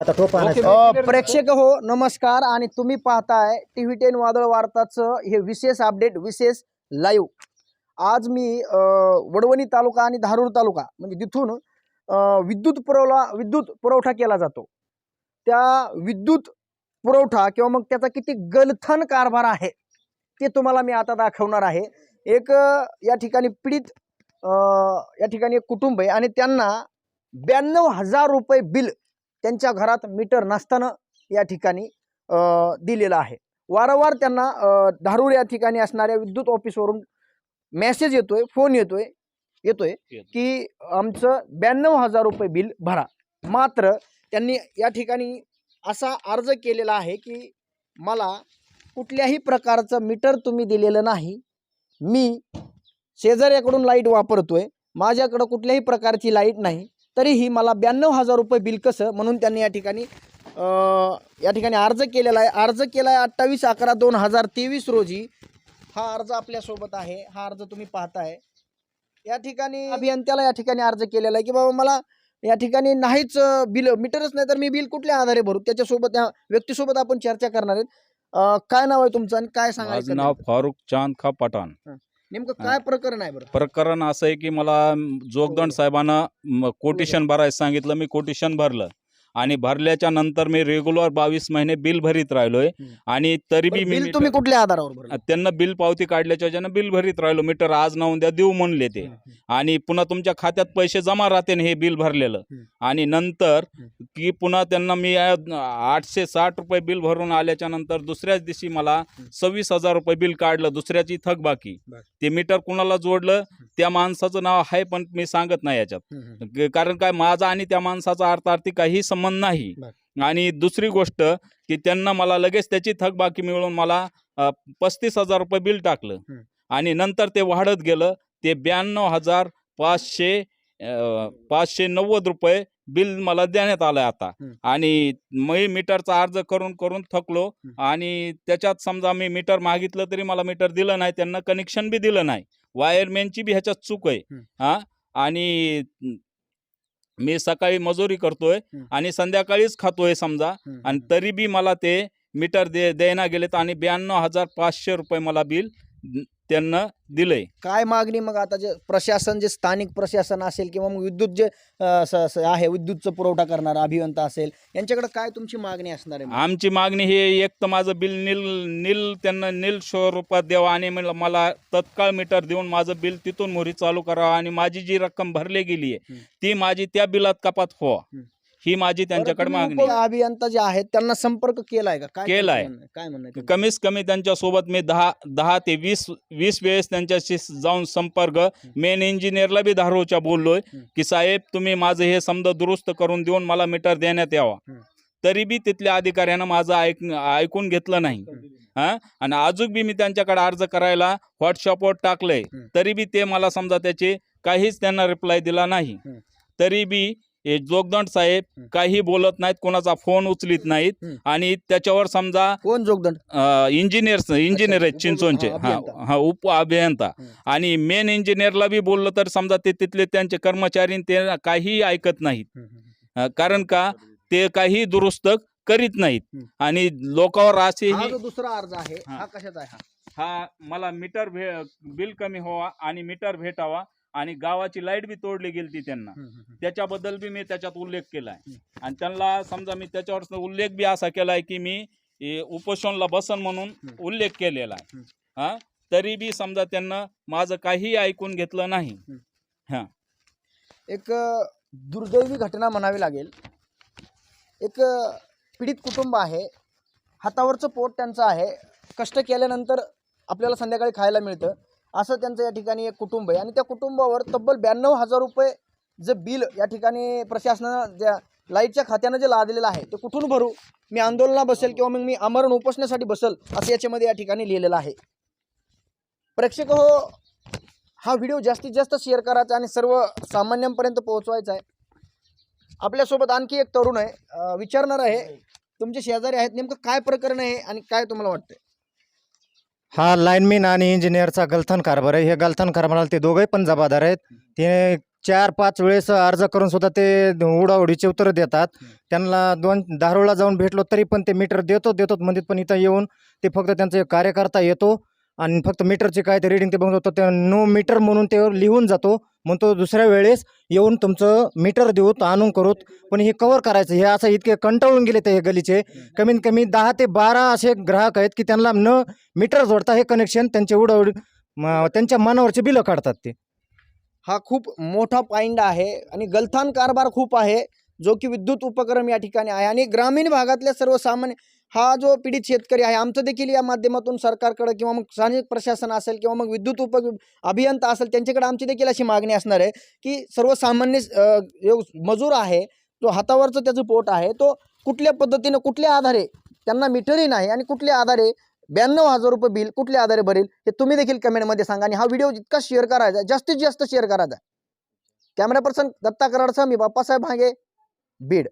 आता तो पाहण्याचा अ, प्रेक्षक हो नमस्कार आणि तुम्ही पाहताय टी व्ही टेन वादळ वार्ताचं हे विशेष अपडेट विशेष लाईव्ह आज मी वडवणी तालुका आणि धारूर तालुका म्हणजे तिथून विद्युत पुरवला विद्युत पुरवठा केला जातो. त्या विद्युत पुरवठा किंवा मग त्याचा किती गलथन कारभार आहे ते तुम्हाला मी आता दाखवणार आहे. एक या ठिकाणी पीडित अ, या ठिकाणी एक कुटुंब आहे आणि त्यांना ब्याण्णव हजार रुपये बिल त्यांच्या घरात मीटर नसताना या ठिकाणी दिलेलं आहे. वारंवार त्यांना धारूर या ठिकाणी असणाऱ्या विद्युत ऑफिसवरून मेसेज येतोय फोन येतोय येतोय. की आमचं ब्याण्णव हजार रुपये बिल भरा. मात्र त्यांनी या ठिकाणी असा अर्ज केलेला आहे की मला कुठल्याही प्रकारचं मीटर तुम्ही दिलेलं नाही. मी शेजाऱ्याकडून लाइट वापरतोय. माझ्याकडं कुठल्याही प्रकारची लाइट नाही. तरीही मला ब्याण्णव हजार रुपये बिल कसं म्हणून त्यांनी या ठिकाणी या ठिकाणी अर्ज केलेला आहे. अर्ज केला आहे अठ्ठावीस अकरा दोन हजार तेवीस रोजी. हा अर्ज आपल्यासोबत आहे. हा अर्ज तुम्ही पाहताय. या ठिकाणी अभियंत्याला या ठिकाणी अर्ज केलेला आहे की बाबा मला या ठिकाणी नाहीच बिल मीटरच नाही तर मी बिल कुठल्या आधारे भरू? त्याच्यासोबत त्या व्यक्तीसोबत आपण चर्चा करणार आहेत. काय नाव आहे तुमचं आणि काय सांगायचं? नाव फारुख चांद खा पठाण नेमकं काय प्रकरण आहे बरं? प्रकरण असं आहे की मला जोगदंड साहेबांना कोटेशन भरायला सांगितलं मी कोटेशन भरलं. आणि भरल्याच्या नंतर मी रेग्युलर बावीस महिने बिल भरीत राहिलोय. आणि तरी बी मी बिल तुम्ही कुठल्या आधारावर भरलं त्यांना बिल पावती काढल्याच्या ज्यानं बिल भरीत राहिलो मीटर आज ना उद्या देऊ म्हणले ते आणि पुन्हा तुमच्या खात्यात पैसे जमा राहते न हे बिल भरलेलं हम्म. आणि नंतर हम्म. की पुन्हा त्यांना मी आठशे साठ रुपये बिल भरून आल्याच्यानंतर दुसऱ्याच दिवशी मला. सव्वीस हजार रुपये बिल काढलं दुसऱ्याची थकबाकी बर. ते मीटर कुणाला जोडलं त्या माणसाचं नाव आहे पण मी सांगत नाही याच्यात कारण काय माझा आणि त्या माणसाचा अर्थार्थी काही संबंध नाही. आणि दुसरी गोष्ट की त्यांना मला लगेच त्याची थकबाकी मिळून मला पस्तीस हजार रुपये बिल टाकलं. आणि नंतर ते वाढत गेलं ते ब्याण्णव हजार पाचशे पाचशे नव्वद रुपये बिल मला देण्यात आलं आता. आणि मी मीटरचा अर्ज करून करून थकलो. आणि त्याच्यात समजा मी मीटर मागितलं तरी मला मीटर दिलं नाही त्यांना कनेक्शन बी दिलं नाही वायरमॅनची बी ह्याच्यात चूक आहे. हा आणि मी सकाळी मजुरी करतोय. आणि संध्याकाळीच खातोय समजा आणि. तरी बी मला ते मीटर दे देना गेलेत आणि ब्याण्णव हजार पाचशे रुपये मला बिल त्यांना दिलंय काय मागणी मग आता जे प्रशासन जे स्थानिक प्रशासन असेल किंवा मग विद्युत जे अ, स- स- आहे विद्युतचं पुरवठा करणारा अभियंता असेल यांच्याकडे काय तुमची मागणी असणार आहे आमची मागणी ही एक तर माझं बिल नील नील त्यांना नील स्वरूपात द्यावा आणि मला- मला तत्काळ मीटर देऊन माझं बिल तिथून मोरी चालू करावं आणि माझी जी रक्कम भरली गेली आहे. ती माझी त्या बिलात कपात व्हावा. ही माझी त्यांच्याकडे मागणी आहे. अभियंता जे आहेत त्यांना संपर्क केलाय का काय केलाय. त्यांचं म्हणणं आहे? काय म्हणणं आहे त्यांचं? कमीत कमी त्यांच्यासोबत मी दहा दहा ते वीस वीस वेळेस त्यांच्याशी जाऊन संपर्क मेन इंजिनियरला बी धारोच्या बोललोय हम्म. की साहेब तुम्ही माझं हे समजा दुरुस्त करून देऊन मला मीटर देण्यात यावा हम्म. तरी बी तिथल्या अधिकाऱ्यानं माझं ऐक ऐकून घेतलं नाही हा आणि अजून बी मी त्यांच्याकडे अर्ज करायला व्हॉट्सअपवर टाकलंय हम्म. तरी बी ते मला समजा त्याचे काहीच त्यांना रिप्लाय दिला नाही हम्म. तरी बी हे जोगदंड साहेब. काही बोलत नाहीत कोणाचा फोन उचलीत नाहीत. आणि त्याच्यावर समजा कोण जोगदंड? इंजिनियर इंजिनियर आहेत चिंचवणचे हा, हा उप अभियंता. आणि मेन इंजिनियरला बी बोललं तर समजा ते तिथले त्यांचे कर्मचारी ते काही ऐकत नाहीत. कारण का? ते काही दुरुस्त करीत नाहीत. आणि लोकांवर हा असेही जो दुसरा अर्ज आहे हा. कशाचा आहे? हा. हा मला मीटर बिल कमी व्हावा आणि मीटर भेटावा. आणि गावाची लाइट बी तोडली गेली ती त्यांना. त्याच्याबद्दल बी मी त्याच्यात उल्लेख केलाय. आणि त्यांना समजा मी त्याच्यावर उल्लेख बी असा केलाय की मी उपोषणला बसन म्हणून. उल्लेख केलेला आहे. हा? तरी बी समजा त्यांना माझं काही ऐकून घेतलं नाही. एक अ, दुर्दैवी घटना म्हणावी लागेल. एक पीडित कुटुंब आहे. हातावरचं पोट त्यांचं आहे. कष्ट केल्यानंतर आपल्याला संध्याकाळी खायला मिळतं. असं त्यांचं या ठिकाणी एक कुटुंब आहे. आणि त्या कुटुंबावर तब्बल ब्याण्णव हजार रुपये जे बिल या ठिकाणी प्रशासनानं ज्या लाईटच्या खात्यानं जे लादलेलं आहे ते कुठून भरू? मी आंदोलना बसेल किंवा मग मी आमरण उपोषणासाठी बसेल असं याच्यामध्ये या ठिकाणी लिहिलेलं आहे. प्रेक्षक हो हा व्हिडिओ जास्तीत जास्त शेअर करायचा आणि सर्व सामान्यांपर्यंत पोहोचवायचा आहे. आपल्यासोबत आणखी एक तरुण आहे विचारणार आहे तुमचे शेजारी आहेत नेमकं काय प्रकरण आहे आणि काय तुम्हाला वाटतंय? हा लाईनमॅन आणि इंजिनियरचा गलथन कारभार आहे. हे गलथन कारभाराला ते दोघे पण जबाबदार आहेत. ते चार पाच वेळेस अर्ज करून सुद्धा ते उडाउडीचे उत्तर देतात. त्यांना दोन दारोळला जाऊन भेटलो तरी पण ते मीटर देतो देतो म्हणतात पण इथं येऊन ते फक्त त्यांचा एक कार्यकर्ता येतो. आणि फक्त मीटरचे काय ते रिडिंग ते बघतो ते नो मीटर म्हणून ते लिहून जातो. म्हणतो दुसऱ्या वेळेस येऊन तुमचं मीटर देऊत आणून करूत पण हे कवर करायचं हे असं इतके कंटाळून गेले ते हे गलीचे. कमीत कमी दहा ते बारा असे ग्राहक आहेत की त्यांना न मीटर जोडता हे कनेक्शन त्यांचे उडवड त्यांच्या मनावरचे बिलं काढतात ते. हा खूप मोठा पॉईंट आहे आणि गलथान कारभार खूप आहे जो की विद्युत उपक्रम या ठिकाणी आहे. आणि ग्रामीण भागातल्या सर्वसामान्य हा जो पीडित शेतकरी आहे आमचं देखील या माध्यमातून सरकारकडे किंवा मग स्थानिक प्रशासन असेल किंवा मग विद्युत उप अभियंता असेल त्यांच्याकडे आमची देखील अशी मागणी असणार आहे की सर्वसामान्य मजूर आहे जो हातावरचं त्याचं पोट आहे तो कुठल्या पद्धतीनं कुठल्या आधारे त्यांना मीटरही नाही आणि कुठल्या आधारे ब्याण्णव हजार रुपये बिल कुठल्या आधारे भरेल हे तुम्ही देखील कमेंटमध्ये सांगा आणि हा व्हिडिओ जितका शेअर करायचा जास्तीत जास्त शेअर करायचा. कॅमेरा पर्सन दत्ता कराडचा मी बाप्पासाहेब भांगे बीड.